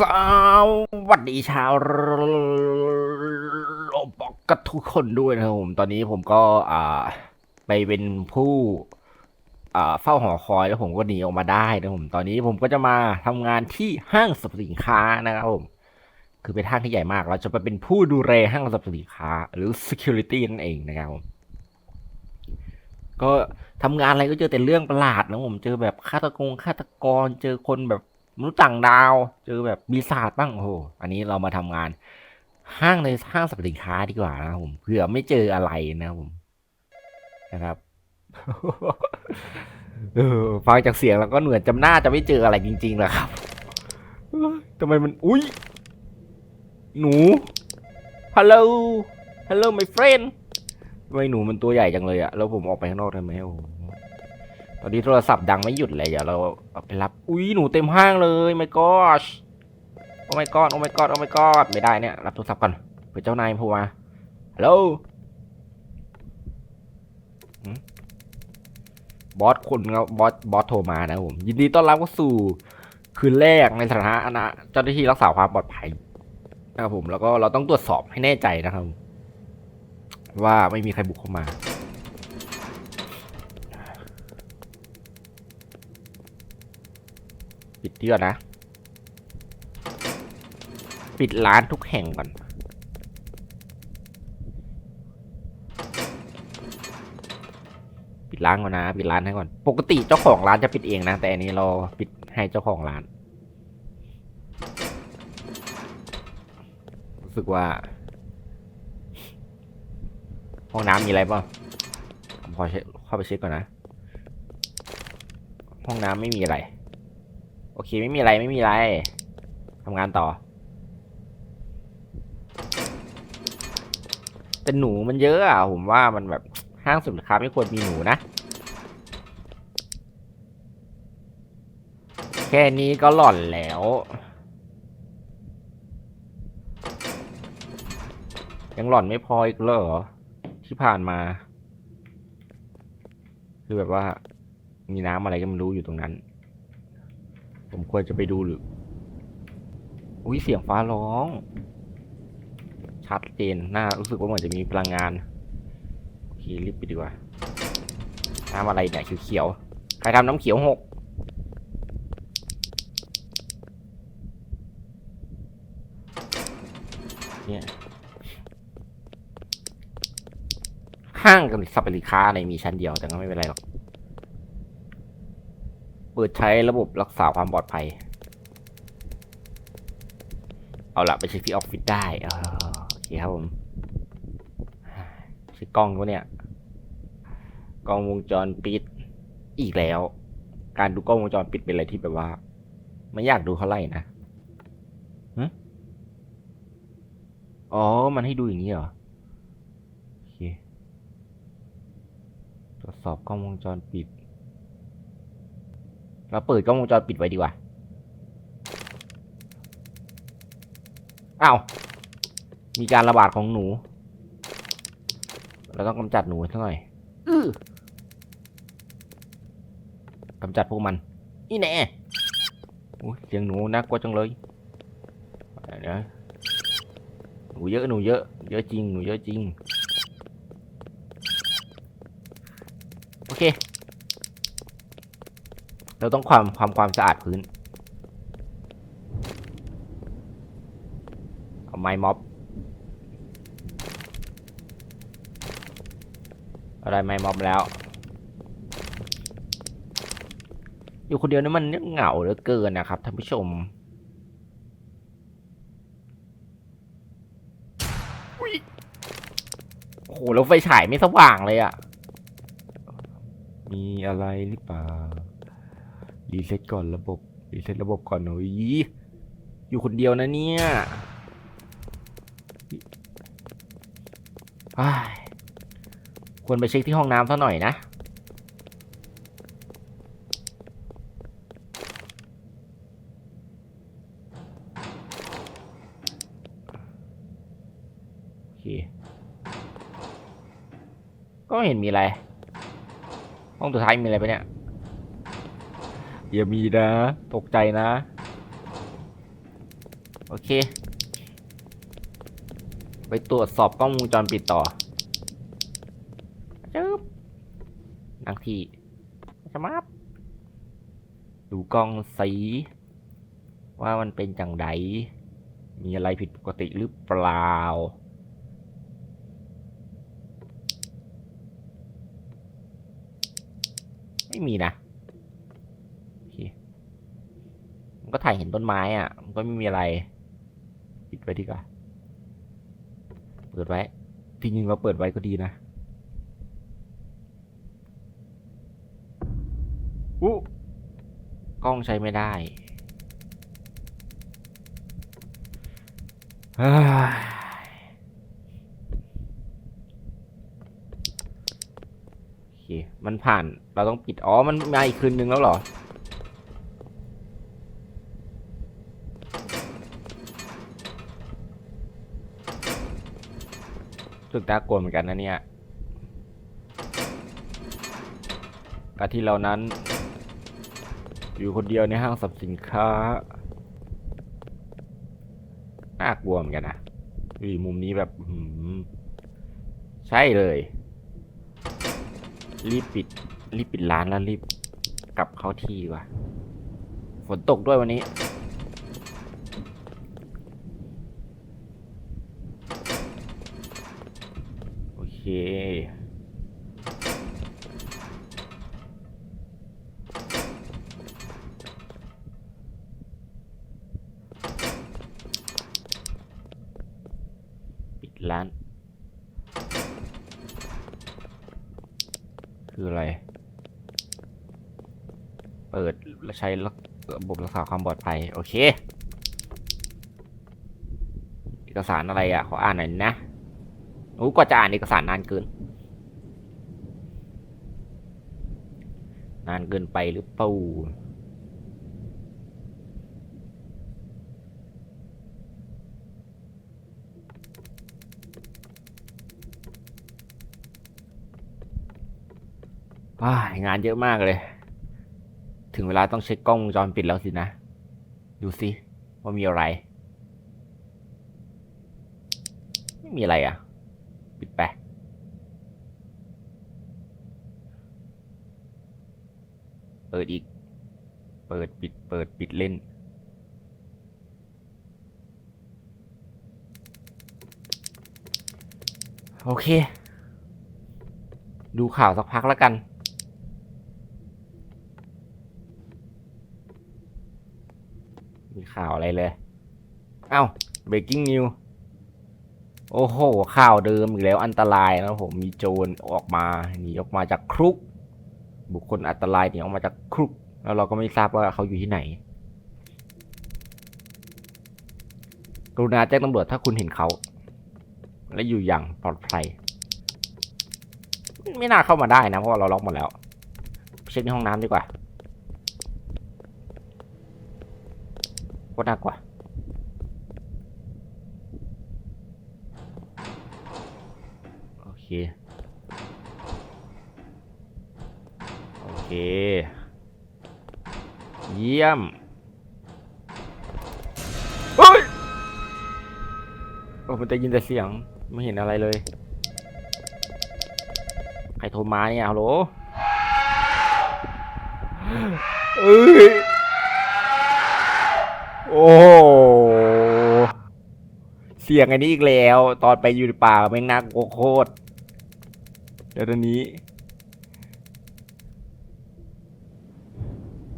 สวัสดีชาวโลบอกกับทุกคนด้วยนะครับผม ตอนนี้ผมก็อ่าไปเป็นผู้อ่าเฝ้าหอคอยแล้วผมก็หนีออกมาได้นะครับผม ตอนนี้ผมก็จะมาทำงานที่ห้างสรรพสินค้านะครับผม คือเป็นห้างที่ใหญ่มาก เราจะไปเป็นผู้ดูแลห้างสรรพสินค้า หรือ security นั่นเองนะครับผมก็ทำงานอะไรก็เจอแต่เรื่องประหลาดนะผม เจอแบบฆาตกรฆาตกร เจอคนแบบ มนุษย์ต่างดาว เจอแบบปีศาจบ้างโอ้โหอันนี้เรามาทำงาน ห้างในห้างสรรพสินค้าดีกว่านะผมเผื่อไม่เจออะไรนะผมนะครับฟังจากเสียงแล้วก็เหมือนจำหน้าจะไม่เจออะไรจริงๆแหละครับทำไมมัน อุ้ย หนู ฮัลโหล ฮัลโหล my friend ทำไมหนูมันตัวใหญ่จังเลยอะแล้วผมออกไปข้างนอกได้ไหมโอ้ ตอนนี้โทรศัพท์ดังไม่หยุดเลยเดี๋ยวเราเอาไปรับ อุ้ยหนูเต็มห้างเลย my gosh โอ้ my god โอ้ my god โอ้ my god ไม่ได้เนี่ย รับโทรศัพท์ก่อนเผื่อเจ้านายโทรมาฮัลโหลบอสคนครับอสบอสโทรมานะผมยินดีต้อนรับเข้าสู่คืนแรกในฐานะเจ้าหน้าที่รักษาความปลอดภัยนะครับผมแล้วก็เราต้องตรวจสอบให้แน่ใจนะครับ ว่าไม่มีใครบุกเข้ามา ปิดเดือนนะ ปิดร้านทุกแห่งก่อนปิดร้านก่อนนะปิดร้านให้ก่อน ปกติเจ้าของร้านจะปิดเองนะ แต่อันนี้เราปิดให้เจ้าของร้าน รู้สึกว่า ห้องน้ำมีอะไรบ้างผมขอเช็คเข้าไปเช็คก่อนนะ ห้องน้ำไม่มีอะไร โอเคไม่มีอะไรไม่มีอะไรทำงานต่อ แต่หนูมันเยอะอะผมว่ามันแบบห้างสินค้าไม่ควรมีหนูนะ แค่นี้ก็หล่อนแล้วยังหล่อนไม่พออีกเหรอที่ผ่านมา คือแบบว่ามีน้ำอะไรก็ไม่รู้อยู่ตรงนั้น ผมควรจะไปดูหรือ อุ้ยเสียงฟ้าร้อง ชัดเจนน่ารู้สึกว่าเหมือนจะมีพลังงาน โอเครีบไปดีกว่าน้ำอะไรเนี่ยเขียวๆใครทำน้ำเขียวหกเนี่ยห้างกับสัปสิค้าในมีชั้นเดียวแต่ก็ไม่เป็นไรหรอก เปิดใช้ระบบรักษาความปลอดภัย เอาละไปเช็คที่ออฟฟิศได้เออโอเคครับผมเช็คกล้องวะเนี่ยกล้องวงจรปิดอีกแล้ว การดูกล้องวงจรปิดเป็นอะไรที่แบบว่าไม่อยากดูเท่าไหร่นะอ๋อ มันให้ดูอย่างนี้เหรอ โอเค ตรวจสอบกล้องวงจรปิด เราเปิดกล้องวงจรปิดไว้ดีกว่าอ้าวมีการระบาดของหนู เราต้องกำจัดหนูสักหน่อยอื้อกำจัดพวกมันอีแน่อุ้ยเสียงหนูน่ากลัวจังเลยเดี๋ยวหนูเยอะหนูเยอะเยอะจริงหนูเยอะจริง โอเค เราต้องความความความสะอาดพื้น เอาไม้ม็อบเราได้ไม้ม็อบแล้ว อยู่คนเดียวนี่มันเหงาเหลือเกินนะครับท่านผู้ชมโอ้โหแล้วไฟฉายไม่สว่างเลยอะมีอะไรหรือเปล่า รีเซ็ตก่อนระบบ รีเซ็ตระบบก่อนหน่อยอยู่คนเดียวนะเนี่ยอ้ควรไปเช็คที่ห้องน้ำซะหน่อยนะ โอเค ก็เห็นมีอะไร ห้องสุดท้ายมีอะไรปะเนี่ย อย่ามีนะ ตกใจนะ โอเค ไปตรวจสอบกล้องวงจรปิดต่อจึ๊บนั่งที่จะมาบดูกล้องสี ว่ามันเป็นจังไดมีอะไรผิดปกติหรือเปล่า ไม่มีนะโอเค มันก็ถ่ายเห็นต้นไม้อะ มันก็ไม่มีอะไร ปิดไว้ดีกว่า เปิดไว้จริงๆเราเปิดไว้ก็ดีนะอู้กล้องใช้ไม่ได้เฮ้ยโอเค มันผ่าน เราต้องปิด อ๋อ มันมาอีกคืนนึงแล้วเหรอ สึกน่ากลัวเหมือนกันนะเนี่ยการที่เรานั้น อยู่คนเดียวในห้างสรรพสินค้าน่ากลัวเหมือนกันนะวีมุมนี้แบบใช่เลย รีบปิด รีบปิดร้านแล้วรีบกลับเข้าที่ว่าฝนตกด้วยวันนี้ โอเค ปิดร้าน คืออะไร เปิดและใช้ระบบรักษาความปลอดภัย โอเค เอกสารอะไรอะ ขออ่านหน่อยนะ โอ้กว่าจะอ่านเอกสารนานเกิน นานเกินไปหรือเปล่าว้างานเยอะมากเลย ถึงเวลาต้องเช็คกล้องวงจรปิดแล้วสินะ ดูสิว่ามีอะไร ไม่มีอะไรอะ ปิดไป เปิดอีก เปิดปิด เปิดปิดเล่น โอเค ดูข่าวสักพักแล้วกันมีข่าวอะไรเลย เอ้า breaking news โอ้โห ข่าวเดิมอีกแล้วอันตรายนะผมมีโจรออกมาหนีออกมาจากคุก บุคคลอันตรายหนีออกมาจากคุก แล้วเราก็ไม่ทราบว่าเขาอยู่ที่ไหน กรุณาแจ้งตำรวจถ้าคุณเห็นเขา และอยู่อย่างปลอดภัย ไม่น่าเข้ามาได้นะเพราะว่าเราล็อกหมดแล้วเช็คในห้องน้ำดีกว่าโคน่ากลัวโอ เคโอเค เยี่ยมเฮ้ยโอ้มันจะยินแต่เสียง ไม่เห็นอะไรเลย ใครโทรมาเนี่ยฮัลโหลเอ้ยโอ้เสียงอันนี้อีกแล้ว ตอนไปอยู่ในป่าแม่งน่ากลัวโคตร เดี๋ยวตอนนี้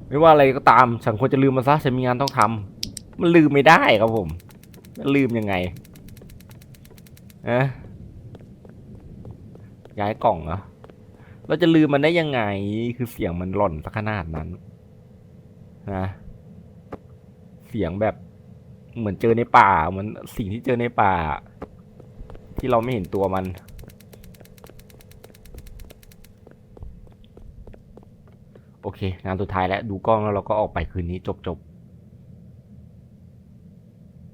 ไม่ว่าอะไรก็ตามฉันควรจะลืมมันซะฉันมีงานต้องทำมันลืมไม่ได้ครับผมมันลืมยังไงอะย้ายกล่องเหรอเราจะลืมมันได้ยังไงคือเสียงมันหล่นสักขนาดนั้นนะเสียงแบบเหมือนเจอในป่าเหมือนสิ่งที่เจอในป่า ที่เราไม่เห็นตัวมัน โอเค งานสุดท้ายแล้วดูกล้องแล้วเราก็ออกไปคืนนี้จบจบ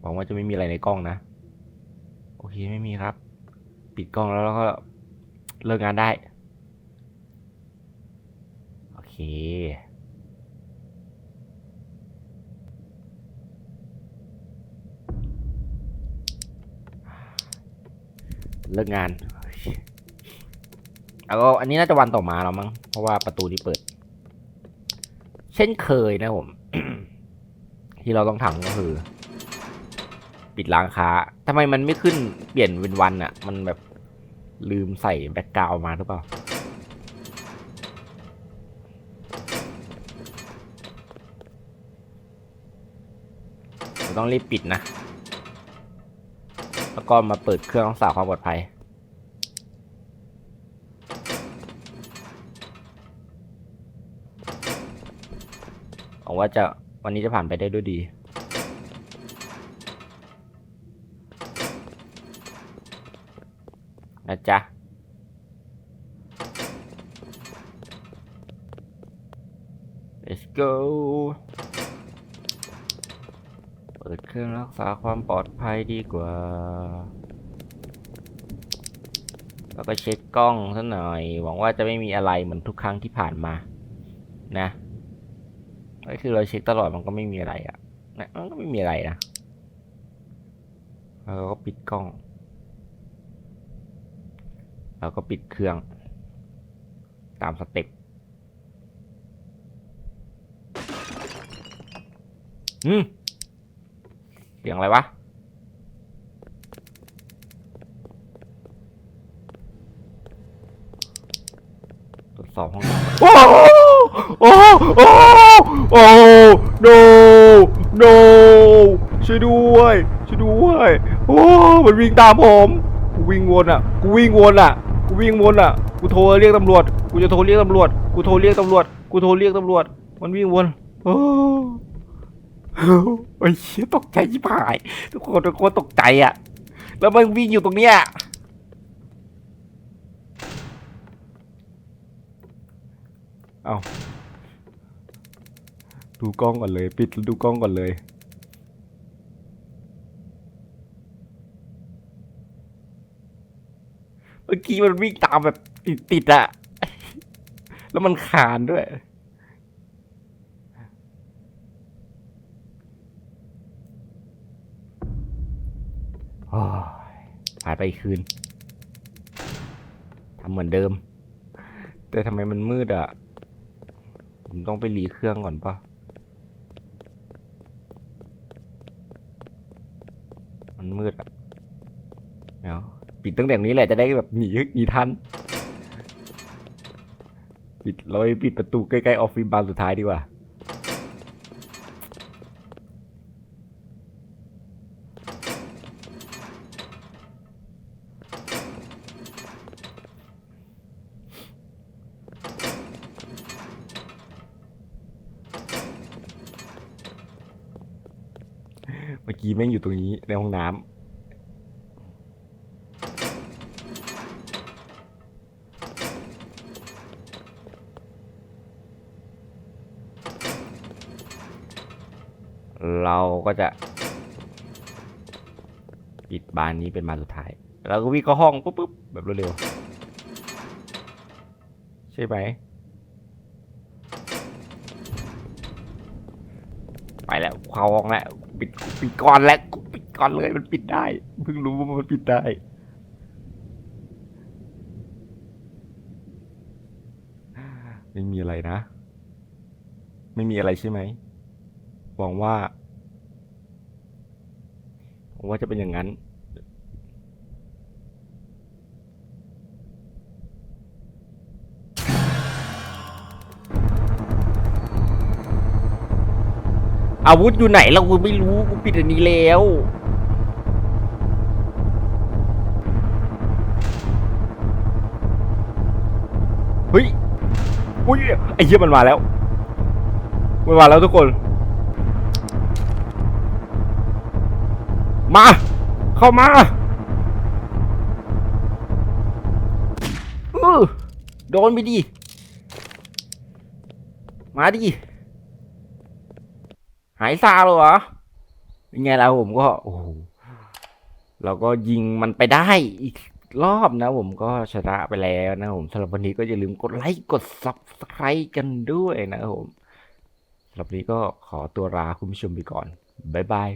หวังว่าจะไม่มีอะไรในกล้องนะ โอเคไม่มีครับ ปิดกล้องแล้วเราก็เลิกงานได้ โอเคเลิกงาน แล้วก็อันนี้น่าจะวันต่อมาแล้วมั้ง เพราะว่าประตูนี้เปิด เช่นเคยนะผม ที่เราต้องทำก็คือ ปิดร้านค้าทำไมมันไม่ขึ้นเปลี่ยนเป็นวันอะมันแบบลืมใส่แบ็กกราวมาหรือเปล่าเราต้องรีบปิดนะ แล้วก็มาเปิดเครื่องรักษาความปลอดภัย งว่าจะวันนี้จะผ่านไปได้ด้วยดีนะจ๊ะ let's go เปิดเครื่องรักษาความปลอดภัยดีกว่า แล้วก็เช็คกล้องซะหน่อย หวังว่าจะไม่มีอะไรเหมือนทุกครั้งที่ผ่านมา นะ ก็คือเราเช็คตลอดมันก็ไม่มีอะไรอะ่ะนะมันก็ไม่มีอะไรนะแล้วเราก็ปิดกล้อง เราก็ปิดเครื่อง ตามสเต็ปอืมเสียงอะไรวะตรวจสอบห้องน้ำโอ้ โอ้โอ้โอ้ no no ช่วยด้วยช่วยด้วยโอ้มันวิ่งตามผมกูวิ่งวนอะกูวิ่งวนอะกูวิ่งวนอะกูโทรเรียกตำรวจกูจะโทรเรียกตำรวจกูโทรเรียกตำรวจกูโทรเรียกตำรวจ มันวิ่งวนโอ้โอ้ยตกใจชิบหายทุกคนทุกคนตกใจอะ แล้วมันวิ่งอยู่ตรงเนี้ย เอาดูกล้องก่อนเลย ปิดแล้วดูกล้องก่อนเลย เมื่อกี้มันวิ่งตามแบบติดติดๆอะแล้วมันขานด้วยอ้ยผ่านไปคืนทำเหมือนเดิม แต่ทำไมมันมืดอะ ผมต้องไปรีเครื่องก่อนปะมันมืดอะเดี๋ยวปิดตั้งแต่นี้แหละจะได้แบบหนีหนีทัน ปิดเราไปปิดประตูใกล้ๆออฟฟิศบานสุดท้ายดีกว่า เมื่อ กี้แม่งอยู่ตรงนี้ในห้องน้ำเราก็จะ ปิดบานนี้เป็นบานสุดท้าย แล้วก็วิ่งเข้าห้องปุ๊บปุ๊บแบบเร็วๆ ใช่ไหมไปแล้วเข้าห้องแล้ว ปิดปิดก่อนแล้วปิดก่อนเลยมันปิดได้เพิ่งรู้ว่ามันปิดได้ ไม่มีอะไรนะ ไม่มีอะไรใช่ไหมหวังว่าหวังว่าจะเป็นอย่างนั้น อาวุธอยู่ไหนเรากูไม่รู้กูปิดอันนี้แล้วเฮ้ยอุ้ยไอ้เหี้ยมันมาแล้วมันมาแล้วทุกคน มา เข้ามาเออโดนไปดิ มาดิ หายซาเลยเหรอยังไงแล้วผมก็โอ้โหเราก็ยิงมันไปได้อีกรอบนะผมก็ชนะไปแล้วนะผมสำหรับวันนี้ก็อย่าลืมกดไลค์กดซับสไครต์กันด้วยนะผมสำหรับวันนี้ก็ขอตัวลาคุณผู้ชมไปก่อน บ๊ายบาย